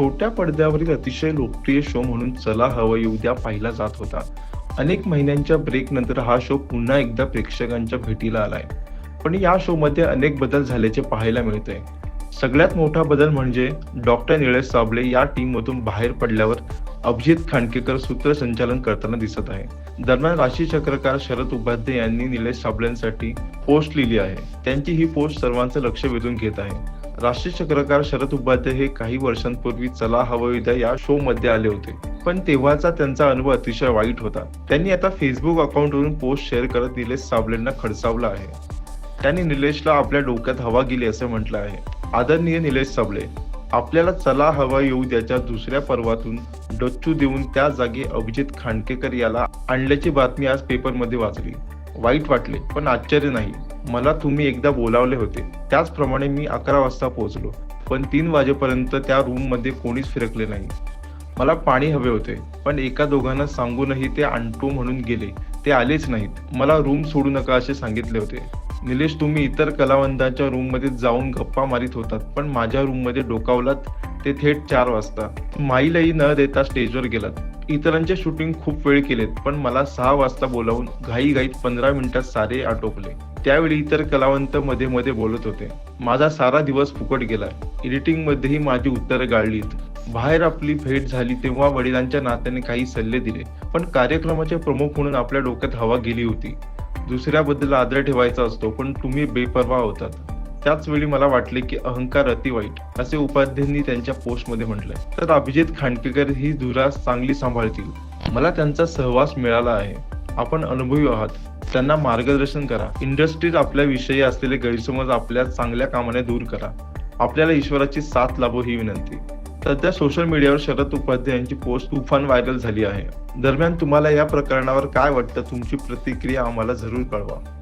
छोट्या पडद्यावरील अतिशय लोकप्रिय शो म्हणून चला हवं येऊ द्या पाहिला जात होता. अनेक महिन्यांच्या ब्रेक नंतर हा शो पुन्हा एकदा प्रेक्षकांच्या भेटीला आलाय. पण या शो मध्ये अनेक बदल झाल्याचे पाहायला मिळते सगळ्यात मोठा बदल म्हणजे डॉक्टर निळेश साबळे या टीम मधून बाहेर पडल्यावर अभिजित खांडकेकर सूत्रसंचालन करताना दिसत आहे. दरम्यान राशी चक्रकार शरद उपाध्याय यांनी निलेश साबळेंसाठी पोस्ट लिहिली आहे. त्यांची ही पोस्ट सर्वांचं लक्ष वेधून घेत आहे. राष्ट्रीय चक्रकार शरद उपाध्याय हे काही वर्षांपूर्वी चला हवं या शो मध्ये आले होते. पण तेव्हाचा त्यांचा अनुभव अतिशय वाईट होता. त्यांनी आता फेसबुक अकाउंटवरून पोस्ट शेअर करत निलेश साबळेंना खडसावला आहे. त्यांनी निलेशला आपल्या डोक्यात हवा गेली असे म्हटलं आहे. आदरणीय निलेश साबळे आपल्याला चला हवा येऊ द्याच्या दुसऱ्या पर्वातून डच्चू देऊन त्या जागी अभिजित खांडकेकर याला आणल्याची बातमी आज पेपरमध्ये वाचली. वाईट वाटले पण आश्चर्य नाही. मला तुम्ही एकदा बोलावले होते. त्याचप्रमाणे मी अकरा वाजता पोहोचलो पण तीन वाजेपर्यंत त्या रूममध्ये कोणीच फिरकले नाही. मला पाणी हवे होते पण एका दोघांना सांगूनही ते आणतो म्हणून गेले. ते आलेच नाहीत. मला रूम सोडू नका असे सांगितले होते. निलेश तुम्ही इतर कलावंतांच्या रूममध्ये जाऊन गप्पा मारित होतात पण माझ्या रूममध्ये डोकावलात ते थेट चार वाजता. माईलाही न देता स्टेजवर गेलात. इतरांचे शूटिंग खूप वेळ केलेत पण मला सहा वाजता बोलावून घाई घाईत पंधरा मिनिटात सारे आटोपले. त्यावेळी इतर कलावंत मध्ये मध्ये बोलत होते. माझा सारा दिवस फुकट गेला. एडिटिंग मध्येही माझी उत्तरं गाळलीत. बाहेर आपली भेट झाली तेव्हा वडिलांच्या नात्याने काही सल्ले दिले पण कार्यक्रमाचे प्रमुख म्हणून आपल्या डोक्यात हवा गेली होती. दुसऱ्याबद्दल आदर ठेवायचा असतो पण तुम्ही बेपर्वा होतात. त्याच वेळी मला वाटले की अहंकार अति वाईट असे उपाध्यांनी त्यांच्या पोस्टमध्ये म्हटलंय. तर अभिजित खांडकेकर ही धुरा चांगली सांभाळतील. मला त्यांचा सहवास मिळाला आहे. आपण अनुभवी आहात. त्यांना मार्गदर्शन करा. इंडस्ट्रीत आपल्याविषयी असलेले गैरसमज आपल्या चांगल्या कामाने दूर करा. आपल्याला ईश्वराची साथ लाभो ही विनंती. सध्या सोशल मीडियावर शरद उपाध्याय यांची पोस्ट तुफान व्हायरल झाली आहे. दरम्यान तुम्हाला या प्रकरणावर काय वाटतं? तुमची प्रतिक्रिया आम्हाला जरूर कळवा.